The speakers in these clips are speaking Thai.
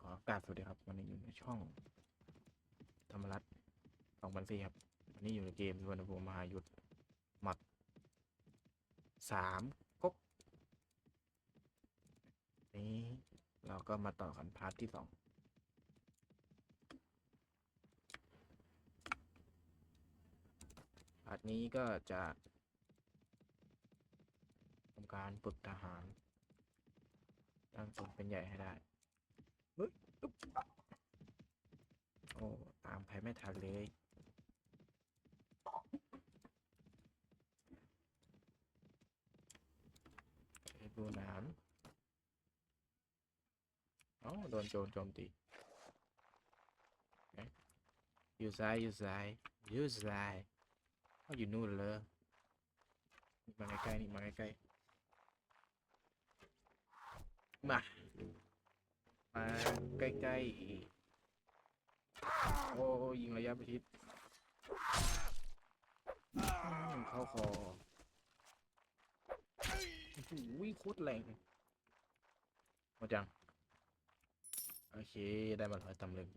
ขอกราบสวัสดีครับ วันนี้อยู่ในช่อง ธรรมรัตน์สองพันสี่ครับ วันนี้อยู่ในเกมวรรณภูมิมหายุทธหมัดสามก๊กนี้เราก็มาต่อกันพาร์ทที่สองพาร์ทนี้ก็จะทำการฝึกทหารตั้งตนเป็นใหญ่ให้ได้ เฮ้ยโอ้ตามใครไม่ทันเลยไอ้ดูนามเอ้าโดนโจรโจมตีอยู่ซ้ายอยู่ซ้ายอยู่ซ้ายเขาอยู่นู่นเลยมาใกล้ๆนี่มาใกล้ๆมา มาใกล้ๆ โอ้ยิงระยะประชิดเข้าคอโอ้โหโคตรแรงหมดยัง โอเค ได้มาร้อยตำลึง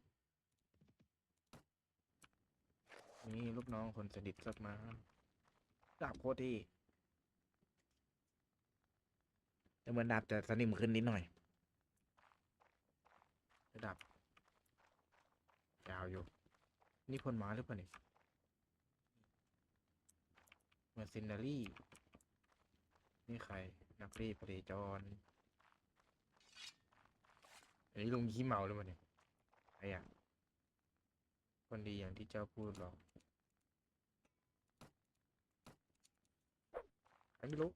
นี่ลูกน้องคนสนิทสักมาดาบโคตรที่แต่เหมือนดาบจะสนิมขึ้นนิดหน่อย ระดับ ยาวอยู่ นี่พลม้าหรือเปล่าเนี่ยเมอร์เซนารี่ นี่ใคร นักรีปริจรอันนี้ลุงขี้เมาหรือเปล่าเนี่ยใครอะคนดีอย่างที่เจ้าพูดหรอไม่รู้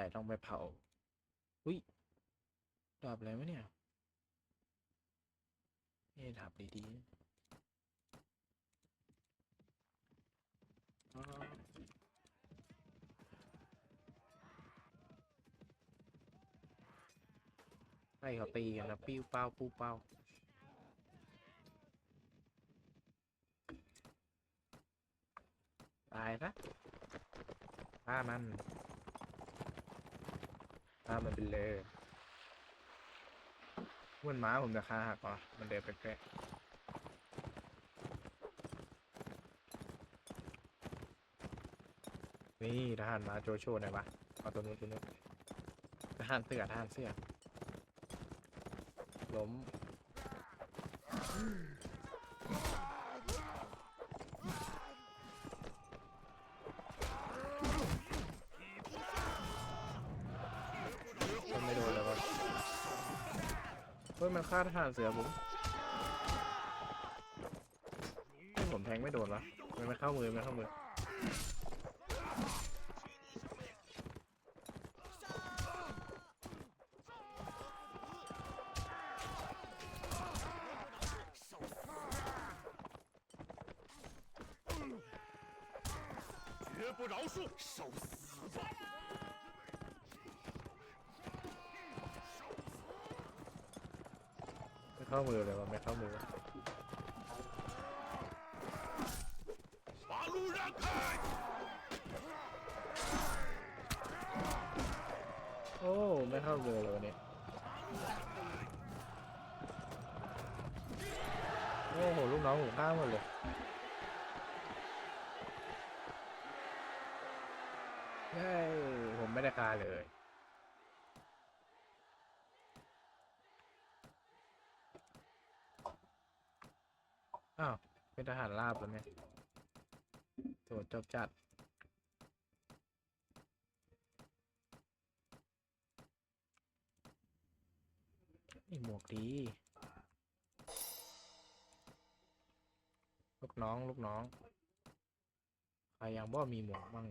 ใส่ต้องไปเผา อุ้ยดาบอะไรวะเนี่ยนี่ดาบดีๆนะอ๋อให้เขาตีกันนะปิ้วเป้าปูเป้าตายซะฆ่ามัน ฆ่ามันไปเลยมันม้าผมจะฆ่าหักก่อนมันเดินไปแกะนี่ทหารมาโจโฉหน่อยวะเอาตัวนู้นตัวนู้นทหารเสือทหารเสือล้ม ฆ่าทหารเสือผมผมแทงไม่โดนวะมันไม่เข้ามือมันเข้ามือ เข้ามือเลยวะไม่เข้ามือโอ้ไม่เข้ามือเลยวันนี้โอ้โหลูกน้องหูข้ามหมดเลยเฮ้ยผมไม่ได้คาเลย ทหารราบแล้วเนี่ยโถจบจัด นี่หมวกดี ลูกน้อง ลูกน้อง ใครยังบ่มีหมวกมั่ง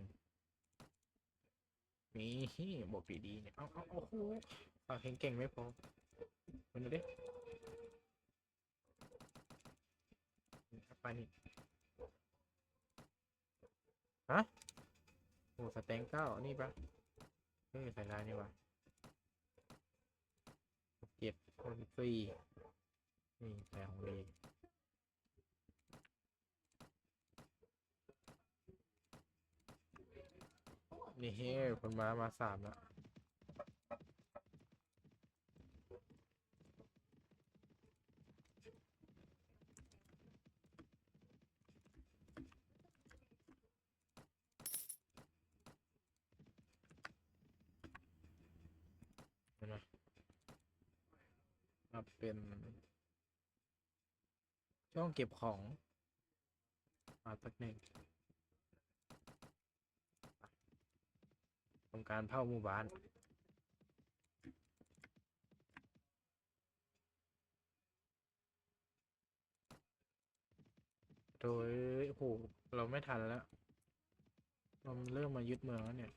มีหมวกดีๆเนี่ย เอาเอาโอ้โหฝากเก่งไม่พอมันดูดิ ปนี่ฮะโอ้สแตงเก้านี่ปะเออใส่ลายนี่วะเก็บคนฟรีนี่ใส่ของดีนี่เฮ้คนมามาสามแล้ว มาเป็น ช่องเก็บของมาสักหนึ่งทำการเผาหมู่บ้านโดยโห เราไม่ทันแล้วมันเริ่มมายึดเมืองแล้วเนี่ย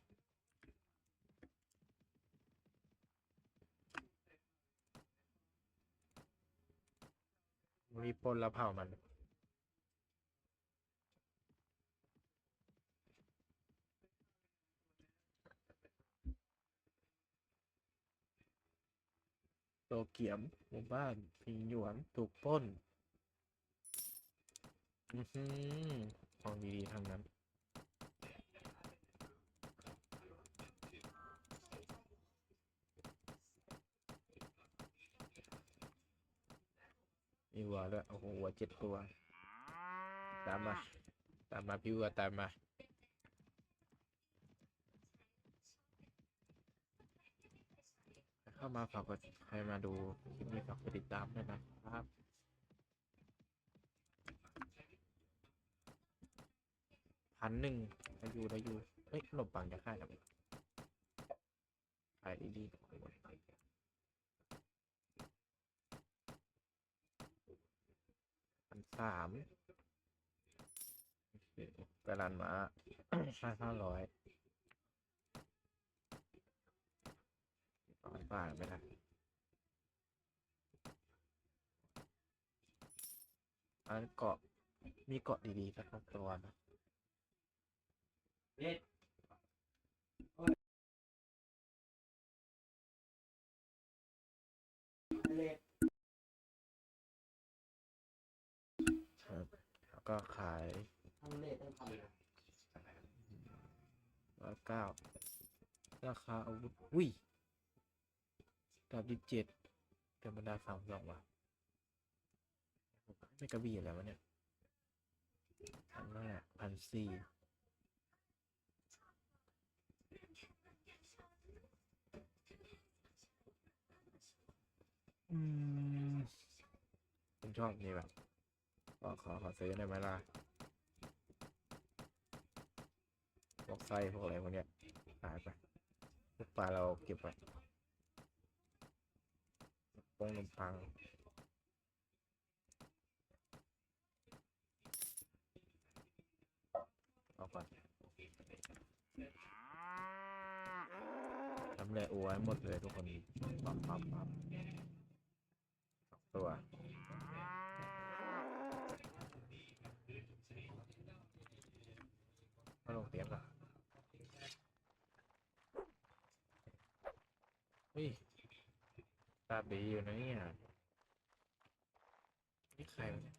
รีบปล้นแล้วเผามัน โตเกียมหมู่บ้านพิงหยวนถูกปล้น อือหือของดีๆทางนั้น ด้วยโอ้โหวัวเจ็ดตัว ตามมา ตามมาพี่วัวตามมา เข้ามาฝากกดใครมาดูคลิปนี้ฝากกดติดตามด้วยนะครับพันหนึ่งได้อยู่ได้อยู่เฮ้ยขนมปังจะค่ายกันไหมขายดีพัน สามไปรันมาห้าห้าร้อยพันบาทไม่ได้อันเกาะมีเกาะดีๆสักตัวนะเด็ด ก็ขายทั้งเลขทั้งพันเลยร้อยเก้าราคาอาวุธอุ้ยดาบยี่สิบเจ็ดธรรมดาสามสองว่ะไม่กระบี่แล้ววะเนี่ยพันห้าพันสี่อืมผมชอบนี่แบบ ขอขอขอซื้อได้ไหมล่ะพวกไส้พวกอะไรพวกเนี้ยหายไปพวกปลาเราเก็บไว้โป้องนมปังเอาก่อนทำแหละอัวให้หมดเลยทุกคนปั๊บปั๊บปั๊บสองตัว มาลงเตียงก่อนเฮ้ย ตาดีอยู่นะเนี่ยนี่ใครวะเนี่ย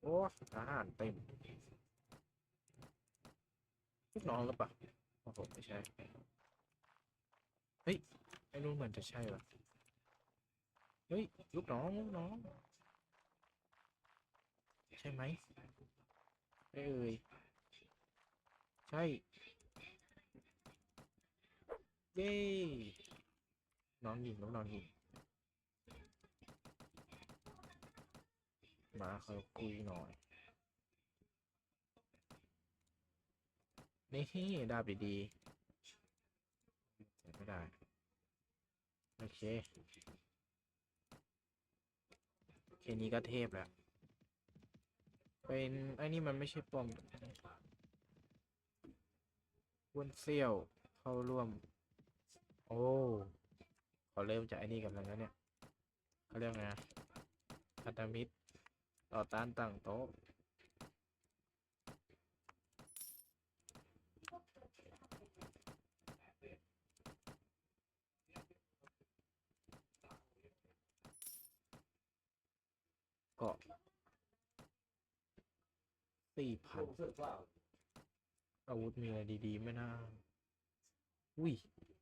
โอ้อาหารเต็มลูกน้องหรือเปล่าโอ้โหไม่ใช่ เฮ้ยไอ้นู่นเหมือนจะใช่ว่ะเฮ้ย ลูกน้องลูกน้อง ใช่ไหมไม่เอ่ยใช่ เย้น้องหญิงน้องน้องหญิงมาเขาคุยหน่อย นี่ดาบดีดีไม่ได้ โอเค แค่นี้ก็เทพแล้ว เป็นไอ้นี่มันไม่ใช่ปอมอ้วนเซี่ยวเข้าร่วม อ้เขาเริ่มจากไอ้นี่กันแล้วนะเนี่ยเขาเรียกไงนะพันธมิตรต่อต้านต่างโต๊ะเกาะสี่พันรู้สึกว่าอาวุธมีอะไรดี ๆไหมนะอุ้ย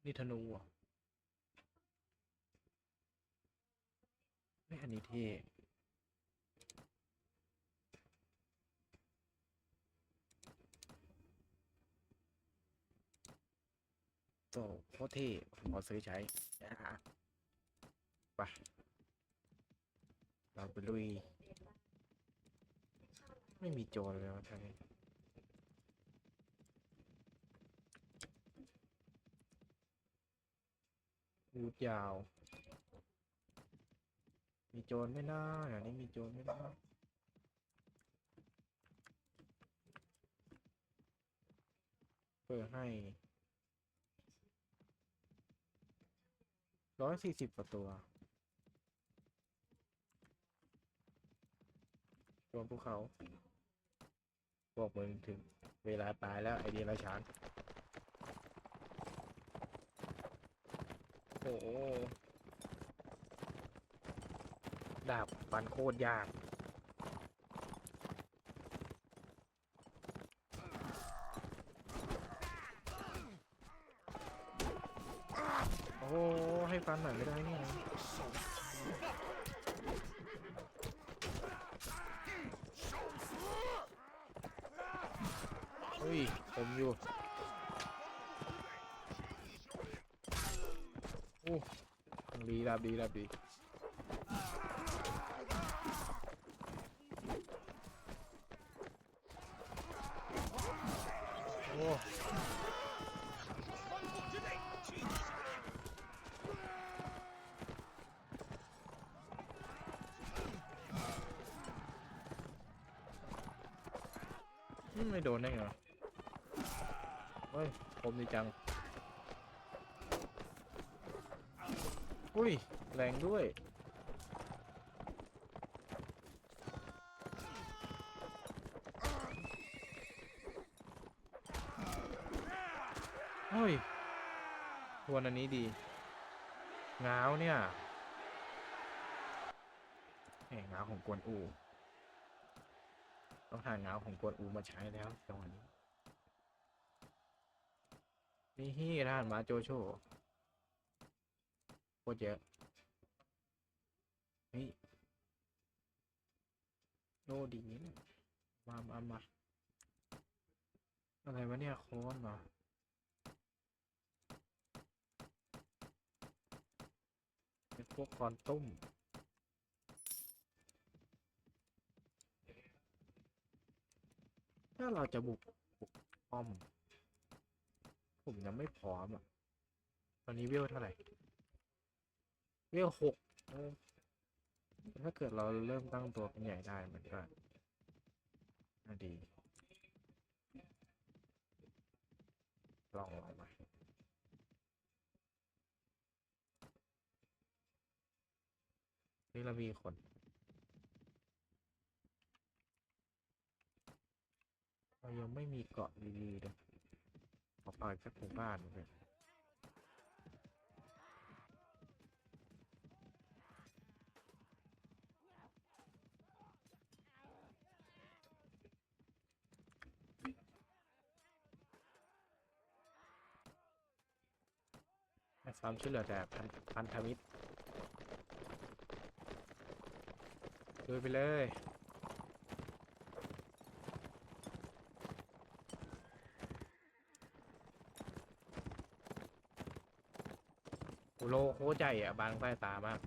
นี่ธนูอะไม่อันนี้เท่โตโคตรเท่ผมขอซื้อใช้อะไปเราไปลุย ไม่มีโจรเลยวะทางนี้ อูดยาว มีโจรไม่น่าอย่างนี้มีโจรไม่น่าเปิดให้ร้อยสี่สิบกว่าตัวโจรภูเขาพวกมึงถึงเวลาตายแล้วไอเดียราชาน โอ้โหดาบฟันโคตรยากโอ้โหให้ฟันหน่อยไม่ได้นี่ไงเฮ้ยผมอยู่ อ้ดีดาบดีดาบดีโอ้ไม่โดนได้ไงวะเฮ้ย ผมดีจัง อุ้ย แรงด้วย เฮ้ยทวนอันนี้ดีง้าวเนี่ยแหมง้าวของกวนอู ต้องหาง้าวของกวนอูมาใช้แล้วจังหวะนี้นี่ฮี่ทหารมาโจโฉ โคตรเยอะ เฮ้ยโลดีนี่มามามาอะไรวะเนี่ยโค้นเป็นพวกคอนตุ้มถ้าเราจะบุกบุกป้อม ผมยังไม่พร้อมอะ ตอนนี้เวลเท่าไหร่ เวลหกเออถ้าเกิดเราเริ่มตั้งตัวเป็นใหญ่ได้มันก็น่าดีลองลองมานี่เรามีคนเรายังไม่มีเกาะดีๆเลยขอปล่อยสักหมู่บ้านเลย ความช่วยเหลือแต่พันพันธมิตรดูไปเลยโลโคใหญ่อะบางใต้ตามาก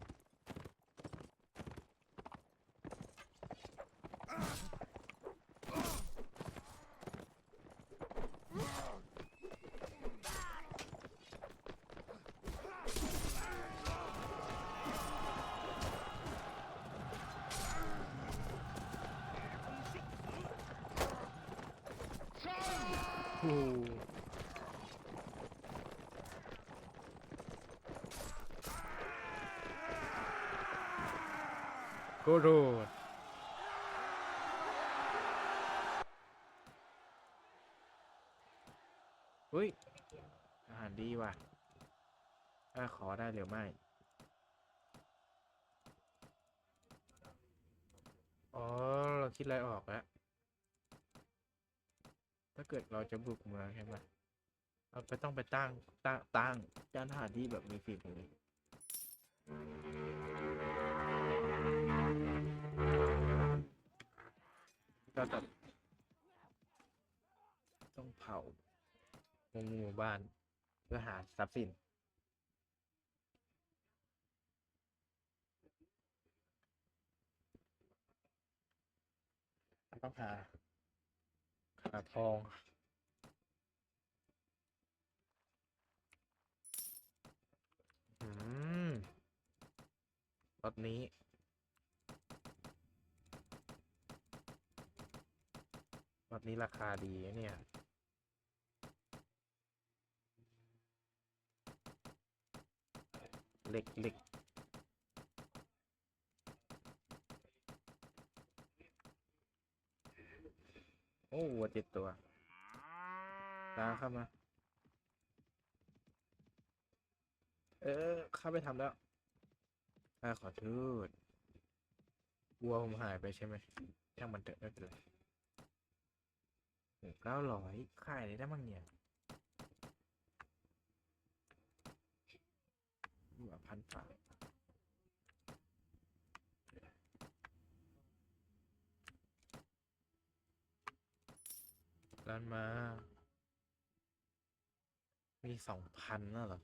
โอ้โกโดดเฮ้ย อาหารดีว่ะถ้าขอได้หรือไม่ อ๋อ เราคิดอะไรออกแล้ว เกิดเราจะบุกเมืองใช่ไหมเราก็ต้องไปตั้งตั้งตั้งจ้านทหารที่แบบมีฝีมือก็จะต้องเผาหมู่หมู่บ้านเพื่อหาทรัพย์สินต้องหาาทอง อืมรถนี้ รถนี้ราคาดีเนี่ยเหล็กเหล็ก อ้วัวเจ็ดตัวตาเข้ามา เออ เข้าไปทำแล้วข้าขอโทษวัวผมหายไปใช่ไหมช่างมันเถอะไม่เป็นไรเก้าร้อยขายได้ได้บ้างเนี่ยวัวพันฝา ร้านมา มีสองพันน่ะเหรอ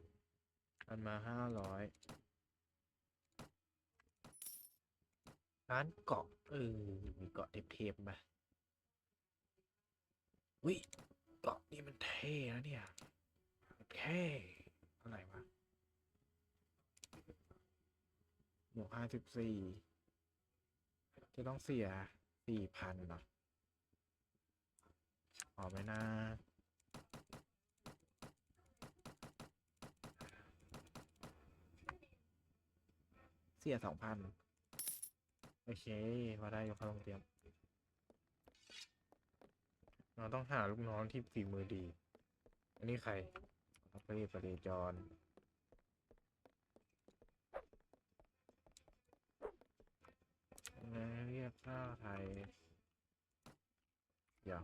อันมาห้าร้อยร้านเกาะเออมีเกาะเทปๆมาวิเกาะนี่มันเท่นะเนี่ยเท่อะไรวะหมวกห้าสิบสี่จะต้องเสียสี่พันเหรอ ออกไหมนะเสียสองพันโอเคพอได้ยกเขาโรงเตรียม เราต้องหาลูกน้องที่ฝีมือดี อันนี้ใครปรีปรีจรเรียกข้าวไทย เดี๋ยว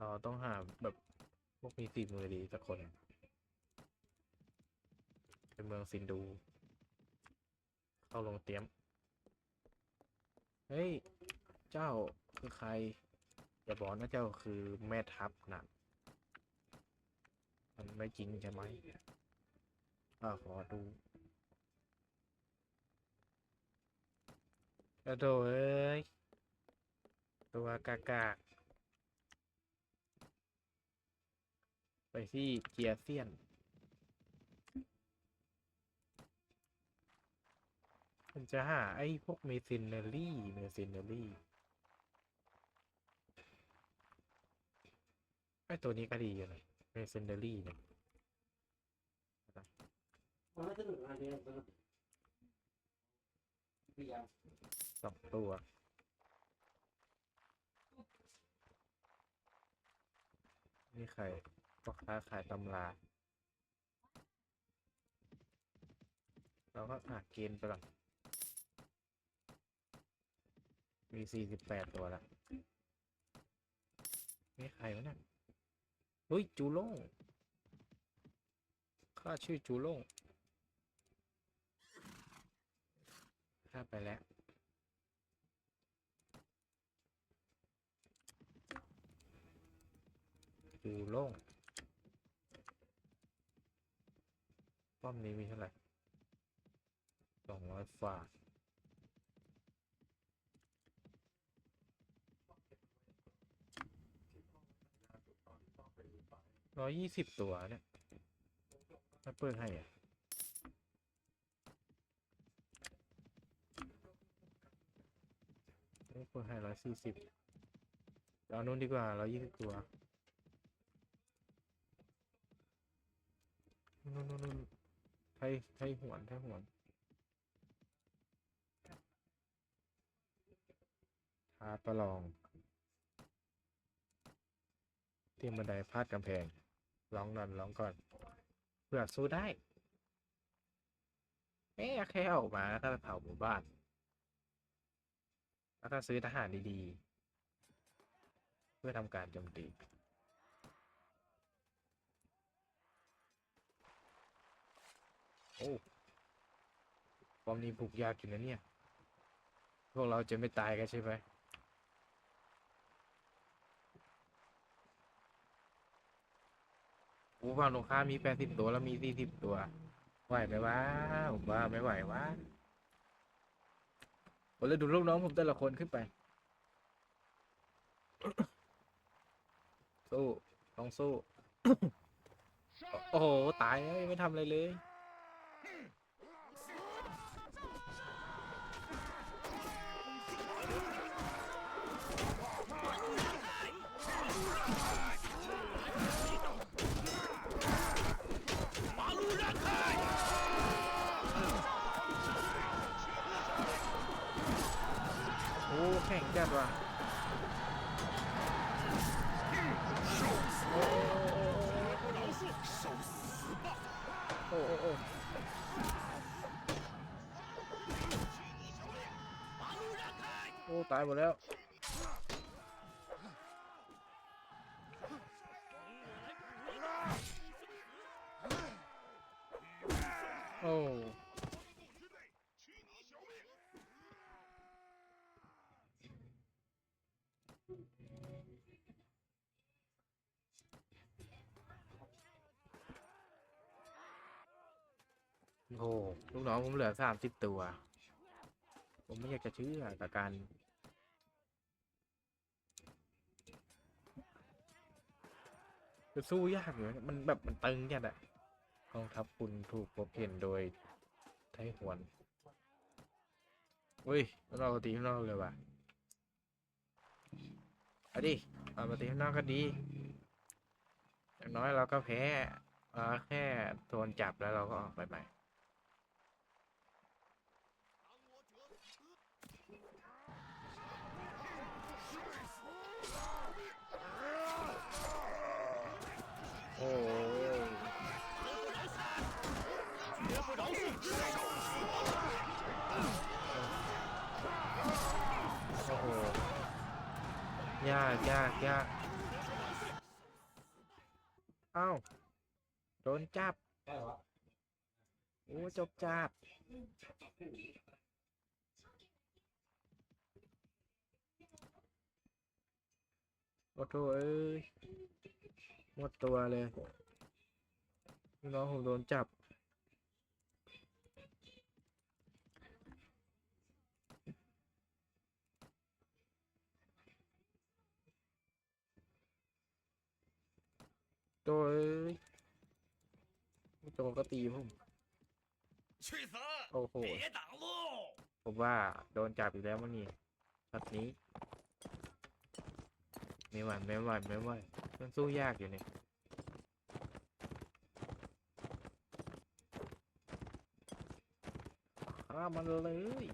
เราต้องหาแบบพวกมีฝีมือดีสักคน เป็นเมืองซินดู เข้าลงเตรียม เฮ้ย เจ้าคือใคร อย่าบอกนะเจ้าคือแม่ทัพนะมันไม่จริงใช่ไหมอ่าขอดูกระโดดเอ้ย ตัวกากากไป ที่เกียร์เซียนผมจะหาไอ้พวกเมซินเนอรี่เมซินเนอรี่ไอ้ตัวนี้ก็ดีอยู่นะเมซินเนอรี่เนี่ยสองตัวนี่ใคร พ่อค้าขายตำรา เราก็อะเกณฑ์ไปก่อนมีสี่สิบแปดตัวละนี่ใครวะเนี่ยเฮ้ย จูโล่งข้าชื่อจูโล่งข้าไปแล้วจูโล่ง ป้อมนี้มีเท่าไหร่สองร้อยฝาร้อยยี่สิบตัวเนี่ยไม่เปิดให้อะเปิดให้ร้อยสี่สิบเอานู้นดีกว่าร้อยยี่สิบตัวนู่นนู่นนู่น ไทยไทยหวนไทยหวนท้าประลอง เตรียมบันไดพาดกำแพงร้องนอนร้องก่อนเพื่อสู้ได้เอ๊ะแค่ออกมาแล้วก็ไปเผาหมู่บ้าน แล้วก็ซื้อทหารดีๆ เพื่อทำการโจมตี โอ้ความนี้บุกยากอยู่นะเนี่ย พวกเราจะไม่ตายกันใช่ไหมโอ้ฝั่งตรงข้ามมีแปดสิบตัวแล้วมีสี่สิบตัว ไหวไหมวะผมว่าไม่ไหววะผมเลยดูลูกน้องผมแต่ละคนขึ้นไป สู้ ต้องสู้ โอ้โห ตายแล้วไม่ทำอะไรเลย chết rồi. Ồ ồ ồ Oh. โอ้ลูกน้องผมเหลือสามสิบตัว ผมไม่อยากจะเชื่อกับการจะสู้ยากอยู่นมันแบบมันตึงจัดอะกองทัพคุณถูกพบเห็นโดยไทหวนอุ้ยเราตีข้างนอกเลยว่ะเอาดิเอามาตีข้างนอกก็ดีอย่างน้อยเราก็แพ้แค่โดนจับแล้วเราก็ออกไปใหม่ โอ้โโหยากยากยากเอ้าโดนจับโอ้จบจับโอ้โหเอ้ย หมดตัวเลยน้องผมโดนจับ ตัยโจก็ตีผมโอ้โหผมว่าโดนจับอีกแล้วมันนี่ช็อตนี้ ไม่ไหวไม่ไหวไม่ไหวมันสู้ยากอยู่เนี่ยฆ่ามันเลย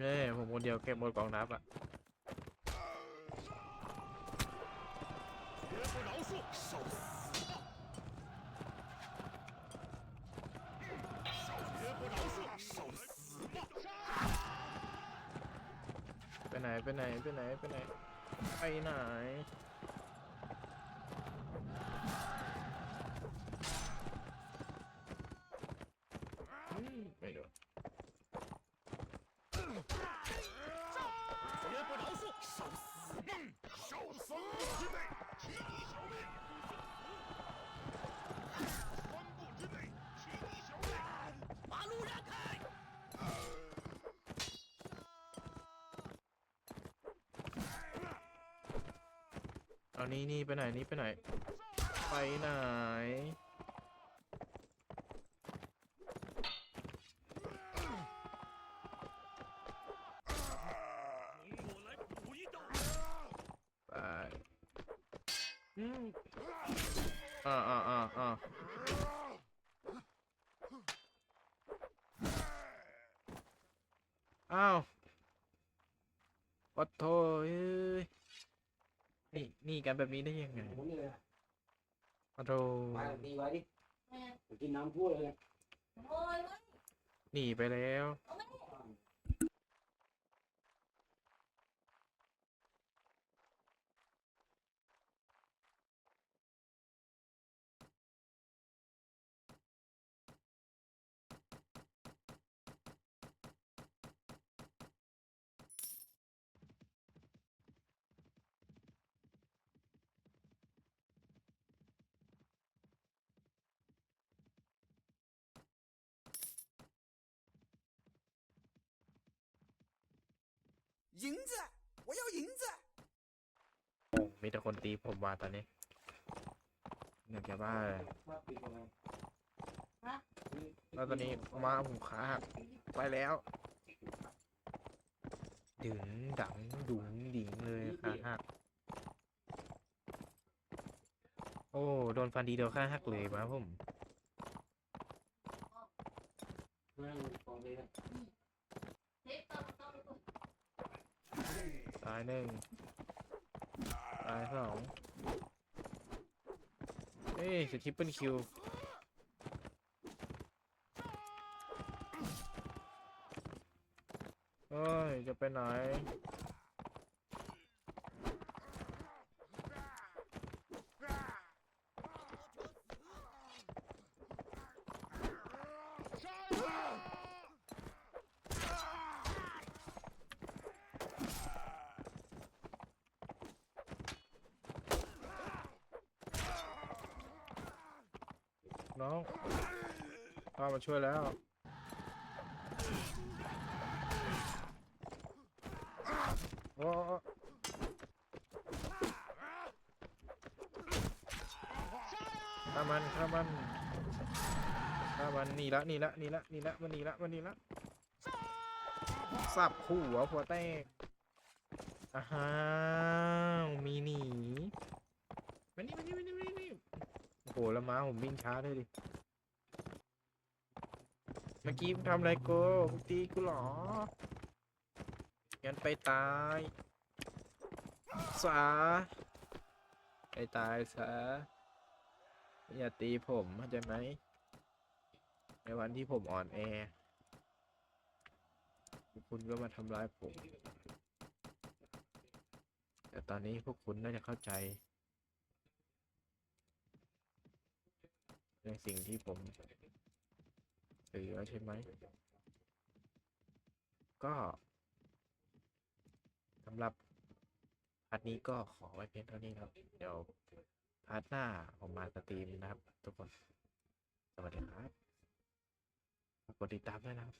เน่ผมคนเดียวเก็บหมดกองทัพอะ 绝不饶恕，受死吧！绝不饶恕，受死吧！ ไปไหนไปไหนไปไหนไปไหนไปไหน เอานี่นี่ไปไหนนี่ไปไหน ไปไปไหน กันแบบนี้ได้ยังไงผมนี่เลยวัดโทมาตีไว้ดิกินน้ำพูดเลยหนีไปแล้ว 银子，我要银子。 โอ้มีแต่คนตีผมว่าตอนนี้อยากจะบ้าเลย ว่าปิดอะไร แล้วตอนนี้มาผมขาหักไปแล้ว ดึงดังดุงดิงเลยขาหัก โอ้ โดนฟันดีเดียวขาหักเลยมาผม เ ตายหนึ่งตายสองเอ้ยจะทิปเปิลคิวเฮ้ย จะไปไหนองามาช่วยแล้ว โอ้ข้ามันข้ามันข้ามันนี่ละนี่ละนี่ละนี่ละมันนี่ละมันนี่ละสับหัวหัวแตกอ้าวมีหนีมานี่มานี่มานี่มานี่โอ้โหแล้วม้าผมวิ่งช้าเลยดิ เมื่อกี้มึงทำอะไรกูมึงตีกูเหรองั้นไปตายซะไปตายซะอย่าตีผมเข้าใจไหมในวันที่ผมอ่อนแอ คุณก็มาทำร้ายผม แต่ตอนนี้พวกคุณน่าจะเข้าใจ ในสิ่งที่ผม สือใช่ไหม ก็สำหรับพาร์ทนี้ก็ขอไว้เพียงเท่านี้ครับ เดี๋ยวพาร์ทหน้าผมมาสตรีมนะครับ ทุกคน สวัสดีครับกกดติดตามด้วยนะครับ